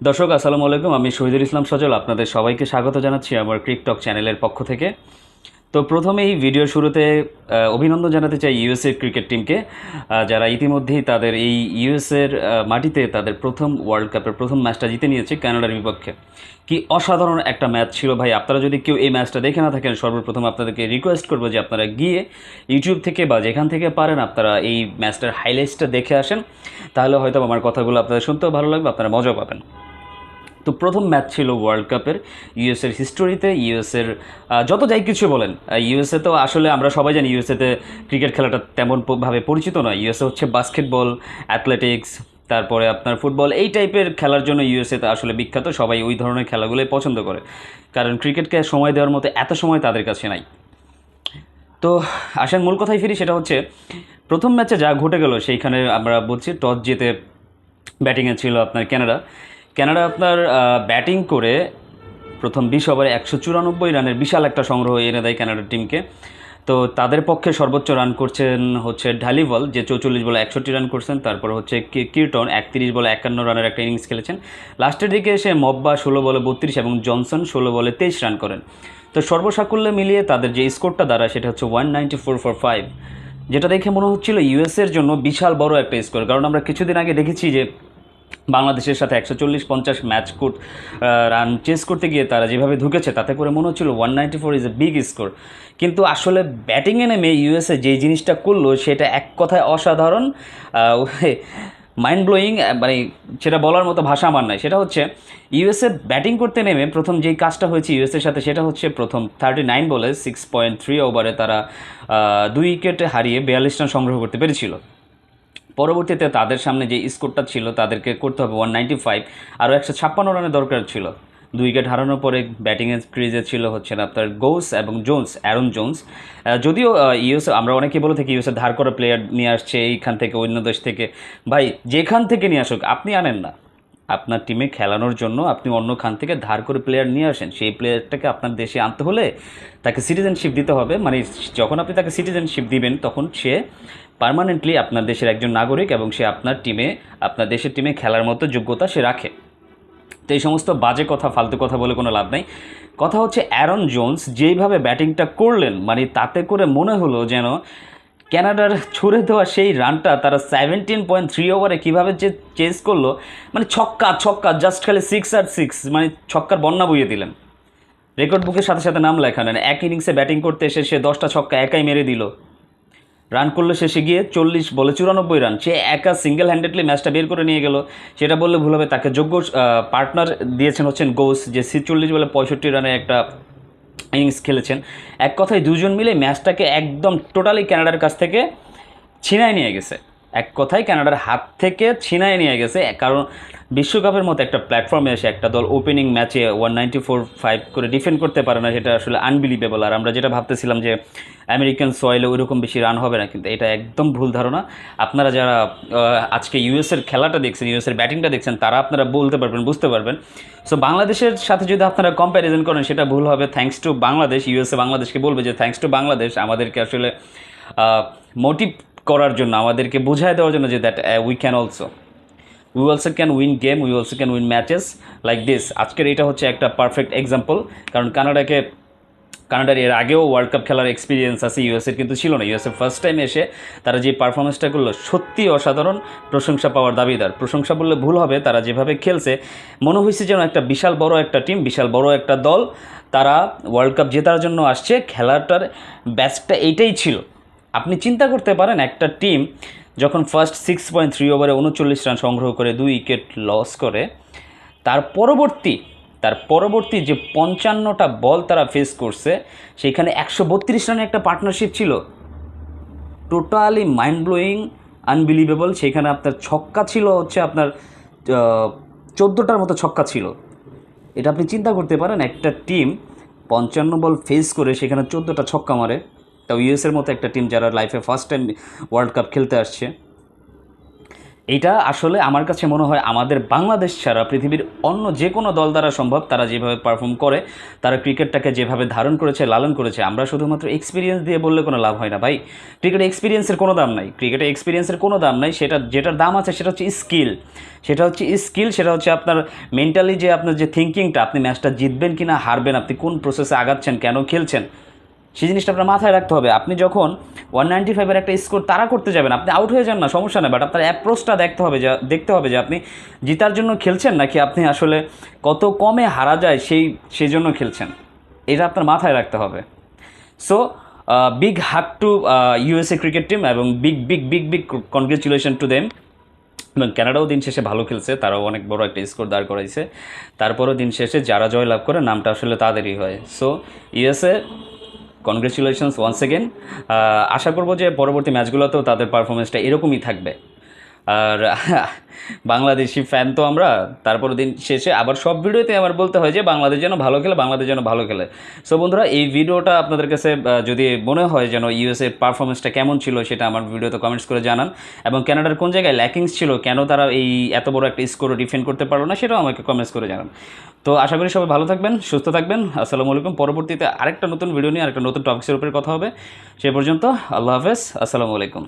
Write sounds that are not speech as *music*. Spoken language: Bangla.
দর্শক, আসসালামু আলাইকুম। আমি শহীদুল ইসলাম সজল। আপনাদের সবাইকে স্বাগত জানাচ্ছি আমার ক্রিকটক চ্যানেলের পক্ষ থেকে। তো প্রথমে এই ভিডিও শুরুতে অভিনন্দন জানাতে চাই ইউএসএ ক্রিকেট টিমকে। যারা ইতিমধ্যেই তাদের এই ইউএসএর মাটিতে তাদের প্রথম ওয়ার্ল্ড কাপের প্রথম ম্যাচটা জিতে নিয়েছে কানাডার বিপক্ষে। কি অসাধারণ একটা ম্যাচ ছিল ভাই। আপনারা যদি কেউ এই ম্যাচটা দেখে না থাকেন, সর্বপ্রথম আপনাদেরকে রিকোয়েস্ট করব যে আপনারা গিয়ে ইউটিউব থেকে বা যেখান থেকে পারেন আপনারা এই ম্যাচটার হাইলাইটসটা দেখে আসেন। তাহলে হয়তো আমার কথাগুলো আপনাদের শুনতেও ভালো লাগবে, আপনারা মজা পাবেন। তো প্রথম ম্যাচ ছিল ওয়ার্ল্ড কাপের ইউএসএর হিস্টোরিতে ইউএসএর যত যাই কিছু বলেন ইউএসএ তো আসলে আমরা সবাই জানি ইউএসএতে ক্রিকেট খেলাটা তেমন প- ভাবে পরিচিত নয়। ইউএসএ হচ্ছে বাস্কেটবল অ্যাথলেটিক্স তারপরে আপনার ফুটবল এই টাইপের খেলার জন্য ইউএসএতে আসলে বিখ্যাত। সবাই ওই ধরনের খেলাগুলোই পছন্দ করে। কারণ ক্রিকেটকে সময় দেওয়ার মতো এত সময় তাদের কাছে নাই। তো আসেন মূল কথায় ফিরি, সেটা হচ্ছে, প্রথম ম্যাচে যা ঘটে গেল, সেইখানে আমরা বলছি টস জিতে ব্যাটিংয়ে ছিল আপনার কানাডা কানাডা আপনার ব্যাটিং করে প্রথম বিশ ওভারে একশো চুরানব্বই রানের বিশাল একটা সংগ্রহ এনে দেয় কানাডার টিমকে। তো তাদের পক্ষে সর্বোচ্চ রান করছেন হচ্ছে ঢালিভল যে চৌচল্লিশ বলে একষট্টি রান করছেন। তারপর হচ্ছে কির্টন একত্রিশ বলে একান্ন রানের একটা ইনিংস খেলেছেন। লাস্টের দিকে এসে মব্বা ষোলো বলে বত্রিশ এবং জনসন ষোলো বলে তেইশ রান করেন। তো সর্বসাকুল্যে মিলিয়ে তাদের যে স্কোরটা দাঁড়ায়, সেটা হচ্ছে one ninety four four five, যেটা দেখে মনে হচ্ছিল ইউএসের জন্য বিশাল বড় একটা স্কোর। কারণ আমরা কিছুদিন আগে দেখেছি যে বাংলাদেশের সাথে একশো চল্লিশ পঞ্চাশ ম্যাচ কোট রান চেস করতে গিয়ে তারা যেভাবে ঢুকেছে তাতে করে মনে হচ্ছিল one ninety four is a big score কিন্তু আসলে ব্যাটিংয়ে নেমে ইউএসএ যেই জিনিসটা করল, সেটা এক কথায় অসাধারণ মাইন্ড ব্লোয়িং মানে সেটা বলার মতো ভাষা আমার নাই। সেটা হচ্ছে ইউএসএ ব্যাটিং করতে নেমে প্রথম যেই কাজটা হয়েছে ইউএসএর সাথে, সেটা হচ্ছে প্রথম থার্টি নাইন বলে সিক্স পয়েন্ট থ্রি ওভারে তারা দুই উইকেটে হারিয়ে বিয়াল্লিশ রান সংগ্রহ করতে পেরেছিল। পরবর্তীতে তাদের সামনে যে স্কোরটা ছিল, তাদেরকে করতে হবে ওয়ান নাইনটি ফাইভ আরও একশো ছাপ্পান্ন রানের দরকার ছিল। দুই উইকেট হারানোর পরে ব্যাটিংয়ের ক্রিজে ছিল হচ্ছেন আপনার গোস এবং জোন্স, অ্যারন জোন্স। যদিও ইউএস আমরা অনেকে বলে থাকি ইউএসএ ধার করা প্লেয়ার নিয়ে আসছে এইখান থেকে অন্য দেশ থেকে। ভাই, যেখান থেকে নিয়ে আসুক, আপনি আনেন না। আপনার টিমে খেলানোর জন্য আপনি অন্য খান থেকে ধার করে প্লেয়ার নিয়ে আসেন। সেই প্লেয়ারটাকে আপনার দেশে আনতে হলে তাকে সিটিজেনশিপ দিতে হবে। মানে যখন আপনি তাকে সিটিজেনশিপ দিবেন, তখন সে পার্মানেন্টলি আপনার দেশের একজন নাগরিক এবং সে আপনার টিমে আপনার দেশের টিমে খেলার মতো যোগ্যতা সে রাখে। তো এই সমস্ত বাজে কথা, ফালতু কথা বলে কোনো লাভ নাই। কথা হচ্ছে অ্যারন জোন্স, যেইভাবে ব্যাটিংটা করলেন মানে তাতে করে মনে হলো যেন ক্যানাডার ছুড়ে দেওয়া সেই রানটা তারা সেভেন্টিন পয়েন্ট থ্রি ওভারে কীভাবে যে চেস করল মানে ছক্কা ছক্কা জাস্ট খালি সিক্স আর সিক্স মানে ছক্কার বন্যা বইয়ে দিলেন। রেকর্ড বুকের সাথে সাথে নাম লেখা নেন। এক ইনিংসে ব্যাটিং করতে এসে সে দশটা ছক্কা একাই মেরে দিল। রান করল শেষে গিয়ে চল্লিশ বলে চুরানব্বই রান সে একা সিঙ্গেল হ্যান্ডেডলি ম্যাচটা বের করে নিয়ে গেল। সেটা বললে ভুল হবে, তাকে যোগ্য পার্টনার দিয়েছেন হচ্ছেন গোস যে সি চল্লিশ বলে পঁয়ষট্টি রানের একটা ইনিংস খেলেছেন। এক কথায় দুজন মিলে ম্যাচটাকে একদম টোটালি ক্যানাডার কাছ থেকে ছিনায় নিয়ে গেছে। এক কথায় কানাডার হাত থেকে ছিনায় নিয়ে গেছে। কারণ বিশ্বকাপের মতো একটা প্ল্যাটফর্মে এসে একটা দল ওপেনিং ম্যাচে ওয়ান নাইনটি ফোর ফাইভ করে ডিফেন্ড করতে পারে না, সেটা আসলে আনবিলিভেবল আর আমরা যেটা ভাবতেছিলাম যে আমেরিকান সয়েলে ওইরকম বেশি রান হবে না, কিন্তু এটা একদম ভুল ধারণা। আপনারা যারা আজকে ইউএসের খেলাটা দেখছেন ইউএসের ব্যাটিংটা দেখছেন, তারা আপনারা বলতে পারবেন, বুঝতে পারবেন। সো বাংলাদেশের সাথে যদি আপনারা কম্প্যারিজন করেন, সেটা ভুল হবে। থ্যাঙ্কস টু বাংলাদেশ ইউএসএ বাংলাদেশকে বলবে যে থ্যাঙ্কস টু বাংলাদেশ, আমাদেরকে আসলে মোটিভ করার জন্য, আমাদেরকে বোঝায় দেওয়ার জন্য যে that we can also we also can win game we also can win matches like this আজকের এটা হচ্ছে একটা পারফেক্ট এক্সাম্পল কারণ কানাডাকে, কানাডার এর আগেও ওয়ার্ল্ড কাপ খেলার এক্সপিরিয়েন্স আছে ইউএসএর কিন্তু ছিল না। ইউএসএ ফার্স্ট টাইম এসে তারা যে পারফরমেন্সটা করল সত্যি অসাধারণ প্রশংসা পাওয়ার দাবিদার। প্রশংসা বললে ভুল হবে, তারা যেভাবে খেলছে, মনে হয়েছে যেন একটা বিশাল বড় একটা টিম বিশাল বড় একটা দল, তারা ওয়ার্ল্ড কাপ জেতার জন্য আসছে, খেলাটার ব্যাচটা এইটাই ছিল। আপনি চিন্তা করতে পারেন, একটা টিম যখন ফার্স্ট সিক্স পয়েন্ট থ্রি ওভারে উনচল্লিশ রান সংগ্রহ করে দুই উইকেট লস করে, তার পরবর্তী তার পরবর্তী যে পঞ্চান্নটা বল তারা ফেস করছে, সেখানে একশো বত্রিশ রানের একটা পার্টনারশিপ ছিল। টোটালি মাইন্ড ব্লোয়িং আনবিলিভেবল সেখানে আপনার ছক্কা ছিল হচ্ছে আপনার চোদ্দোটার মতো ছক্কা ছিল। এটা আপনি চিন্তা করতে পারেন, একটা টিম পঞ্চান্ন বল ফেস করে সেখানে চোদ্দোটা ছক্কা মারে। তাও ইউএসের মতো একটা টিম যারা লাইফে ফার্স্ট টাইম ওয়ার্ল্ড কাপ খেলতে আসছে। এটা আসলে আমার কাছে মনে হয় আমাদের বাংলাদেশ ছাড়া পৃথিবীর অন্য যে কোনো দল দ্বারা সম্ভব, তারা যেভাবে পারফর্ম করে, তারা ক্রিকেটটাকে যেভাবে ধারণ করেছে, লালন করেছে, আমরা শুধুমাত্র এক্সপিরিয়েন্স দিয়ে বললে কোনো লাভ হয় না। ভাই ক্রিকেটে এক্সপিরিয়েন্সের কোনো দাম নাই। ক্রিকেটে এক্সপিরিয়েন্সের কোনো দাম নাই। সেটা, যেটার দাম আছে সেটা হচ্ছে স্কিল সেটা হচ্ছে স্কিল সেটা হচ্ছে আপনার মেন্টালি যে আপনার যে থিঙ্কিংটা আপনি ম্যাচটা জিতবেন কি না হারবেন, আপনি কোন প্রসেসে আগাচ্ছেন, কেন খেলছেন সেই জিনিসটা আপনার মাথায় রাখতে হবে। আপনি যখন ওয়ান নাইনটি ফাইভের একটা স্কোর তারা করতে যাবেন, আপনি আউট হয়ে যান না, সমস্যা নেই। বাট আপনার অ্যাপ্রোচটা দেখতে হবে যা, দেখতে হবে যে, আপনি জিতার জন্য খেলছেন নাকি আপনি আসলে কত কমে হারা যায় সেই সেই জন্য খেলছেন। এটা আপনার মাথায় রাখতে হবে। So big hug to USA cricket team এবং big big big big congratulation to them এবং ক্যানাডাও দিন শেষে ভালো খেলছে, তারাও অনেক বড় একটা স্কোর দাঁড় করাইছে। তারপরও দিন শেষে যারা জয় লাভ করে, নামটা আসলে তাদেরই হয়। So USA congratulations once again আশা করব যে পরবর্তী ম্যাচগুলোতেও তাদের পারফরমেন্সটা এরকমই থাকবে। আর *laughs* বাংলাদেশি ফ্যান তো আমরা তারপর দিন শেষে আবার সব ভিডিওতে আমার বলতে হয় যে বাংলাদেশ যেন ভালো খেলে, বাংলাদেশ যেন ভালো খেলে। সো বন্ধুরা, এই ভিডিওটা আপনাদের কাছে যদি মনে হয় যেন ইউএসএ পারফরমেন্সটা কেমন ছিল সেটা আমার ভিডিওতে কমেন্টস করে জানান। এবং ক্যানাডার কোন জায়গায় ল্যাকিংস ছিল, কেন তারা এই এত বড় একটা স্কোর ডিফেন্ড করতে পারল না, সেটাও আমাকে কমেন্টস করে জানান। তো আশা করি সবাই ভালো থাকবেন, সুস্থ থাকবেন। আসসালামু আলাইকুম। পরবর্তীতে আরেকটা নতুন ভিডিও নিয়ে, আরেকটা নতুন টপিক্সের উপরে কথা হবে। সে পর্যন্ত আল্লাহ হাফেজ। আসসালামু আলাইকুম।